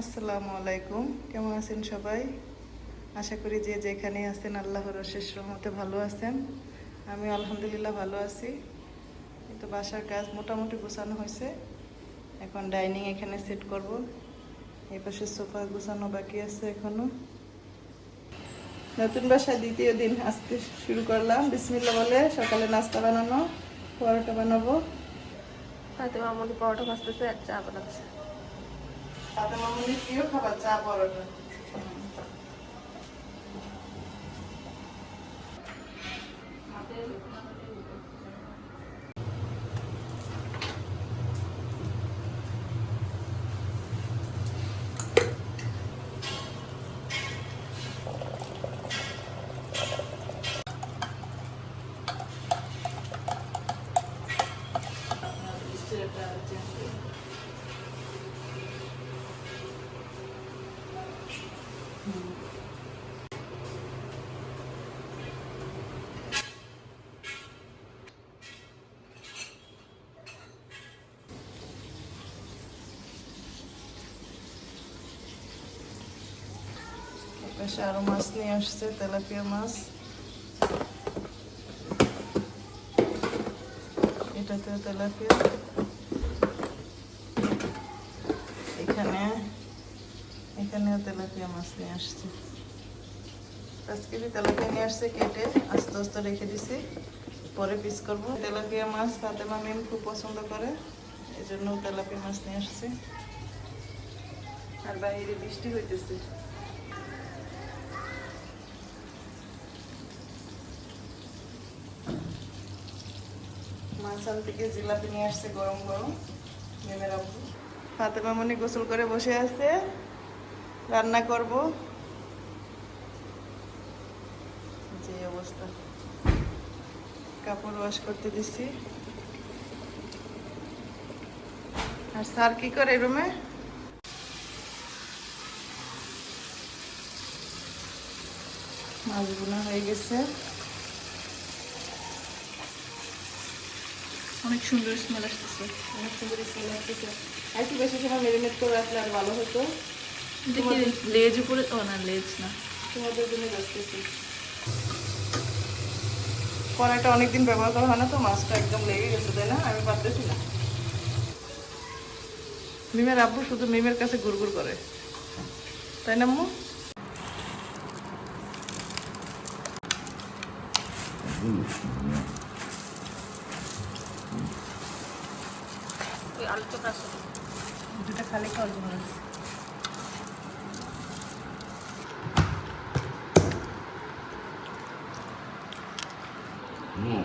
আসসালামু আলাইকুম। কেমন আছেন সবাই? আশা করি যে যেখানে আছেন আল্লাহর শেষ রহমতে ভালো আছেন। আমি আলহামদুলিল্লাহ ভালো আছি। এই তো বাসার কাজ মোটামুটি গোছানো হয়েছে। এখন ডাইনিং এখানে সেট করব। এই পাশে সোফা গোছানো বাকি আছে এখনও নতুন বাসায় দ্বিতীয় দিন আজকে শুরু করলাম। বিসমিল্লা বলে সকালে নাস্তা বানানো, পরোটা বানাবো। হয়তো মামনি পরোটা ভাজতেছে চা বানাচ্ছে। তাতে মামুনি প্রিয় খাবার চা পরোটা। পাশে আরও মাছ নিয়ে আসছে তেলাপিয়া মাছ এটাতে তেলাপিয়া এখানে এখানেও তেলাপিয়া মাছ নিয়ে আসছে পাঁচ কেজি তেলাপিয়া নিয়ে আসছে কেটে আস্তে আস্তে রেখে দিছি পরে পিস করব তেলাপিয়া মাছ ফাতেমা মিম খুব পছন্দ করে এই জন্য তেলাপিয়া মাছ নিয়ে আসছে আর বাইরে বৃষ্টি হইতেছে মাছাল থেকে জিলাপি নিয়ে আসছে গরম গরম মেমের আব্বু ফাতেমা মনি গোসল করে বসে আছে, রান্না করব। যে অবস্থা। কাপড় ওয়াশ করতে দিছি। আর স্যার কি করে রুমে মাছ বোনা হয়ে গেছে। অনেক সুন্দর স্মেল আসতেছে। অনেক সুন্দর স্মেল আসতেছে। আর একটু বেশি সময় মেরিনেট করে রাখলে আর ভালো হতো। দেখি লেজ উপরে? ও না লেজ না। তোমাদের জন্য বসতেছি কড়াইটা অনেকদিন ব্যবহার করা হয় না তো মাছটা একদম লেগে গেছে তাই না? আমি পারতেছি না। মিমের আব্বু শুধু মিমের কাছে গুড়গুড় করে। তাই না আম্মু? ওই আলু তো দুটো খালি খাওয়ার হুম।